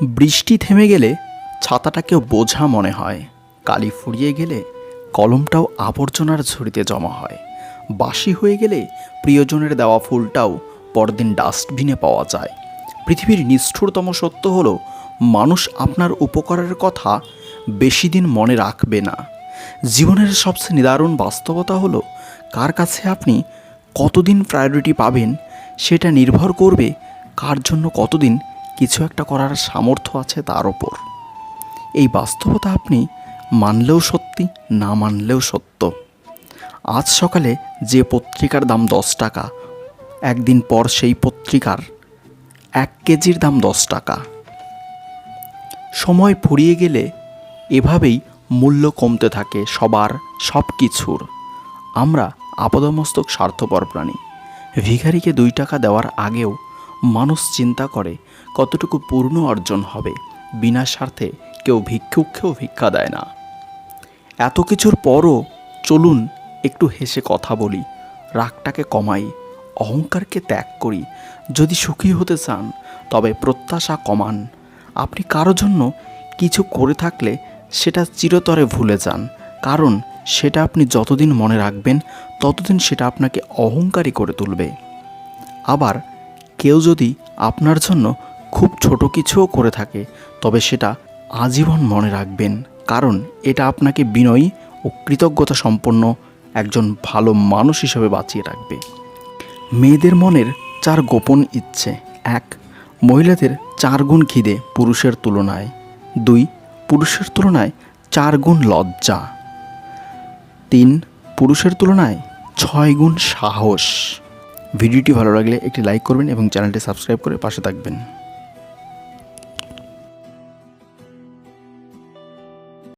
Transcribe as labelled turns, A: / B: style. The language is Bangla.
A: বৃষ্টি থেমে গেলে ছাতাটাকেও বোঝা মনে হয়। কালি ফুরিয়ে গেলে কলমটাও আবর্জনার ঝুড়িতে জমা হয়। বাসি হয়ে গেলে প্রিয়জনের দেওয়া ফুলটাও পরদিন ডাস্টবিনে পাওয়া যায়। পৃথিবীর নিষ্ঠুরতম সত্য হল, মানুষ আপনার উপকারের কথা বেশি দিন মনে রাখবে না। জীবনের সবচেয়ে নিদারুণ বাস্তবতা হলো, কার কাছে আপনি কতদিন প্রায়োরিটি পাবেন সেটা নির্ভর করবে কার জন্য কতদিন কিছু একটা করার সামর্থ্য আছে তার ওপর। এই বাস্তবতা আপনি মানলেও সত্যি, না মানলেও সত্য। আজ সকালে যে পত্রিকার দাম দশ টাকা, একদিন পর সেই পত্রিকার এক কেজির দাম দশ টাকা। সময় ফুরিয়ে গেলে এভাবেই মূল্য কমতে থাকে সবার সব কিছুর আমরা আপদমস্তক স্বার্থপর প্রাণী। ভিখারিকে দুই টাকা দেওয়ার আগেও মানুষ চিন্তা করে কতটুকু পূর্ণ অর্জন হবে। বিনা স্বার্থে কেউ ভিক্ষুককেও ভিক্ষা দেয় না। এত কিছুর পরও চলুন একটু হেসে কথা বলি। রাগটাকে কমাই, অহংকারকে ত্যাগ করি। যদি সুখী হতে চান, তবে প্রত্যাশা কমান। আপনি কারও জন্য কিছু করে থাকলে সেটা চিরতরে ভুলে যান। কারণ সেটা আপনি যতদিন মনে রাখবেন, ততদিন সেটা আপনাকে অহংকারী করে তুলবে। আবার কেউ যদি আপনার জন্য খুব ছোট কিছুও করে থাকে, তবে সেটা আজীবন মনে রাখবেন। কারণ এটা আপনাকে বিনয়ী ও কৃতজ্ঞতা সম্পন্ন একজন ভালো মানুষ হিসেবে বাঁচিয়ে রাখবে। মেয়েদের মনের চার গোপন ইচ্ছে। এক, মহিলাদের চার গুণ খিদে পুরুষের তুলনায়। দুই, পুরুষের তুলনায় চার গুণ লজ্জা। তিন, পুরুষের তুলনায় ছয় গুণ সাহস। ভিডিওটি ভালো লাগলে একটি লাইক করবেন এবং চ্যানেলটি সাবস্ক্রাইব করে পাশে থাকবেন।